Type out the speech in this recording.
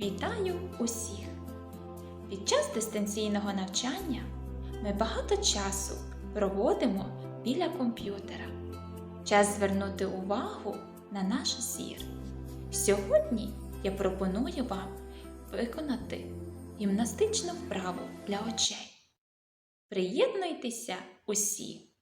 Вітаю усіх! Під час дистанційного навчання ми багато часу проводимо біля комп'ютера. Час звернути увагу на наш зір. Сьогодні я пропоную вам виконати гімнастичну вправу для очей. Приєднуйтеся усі!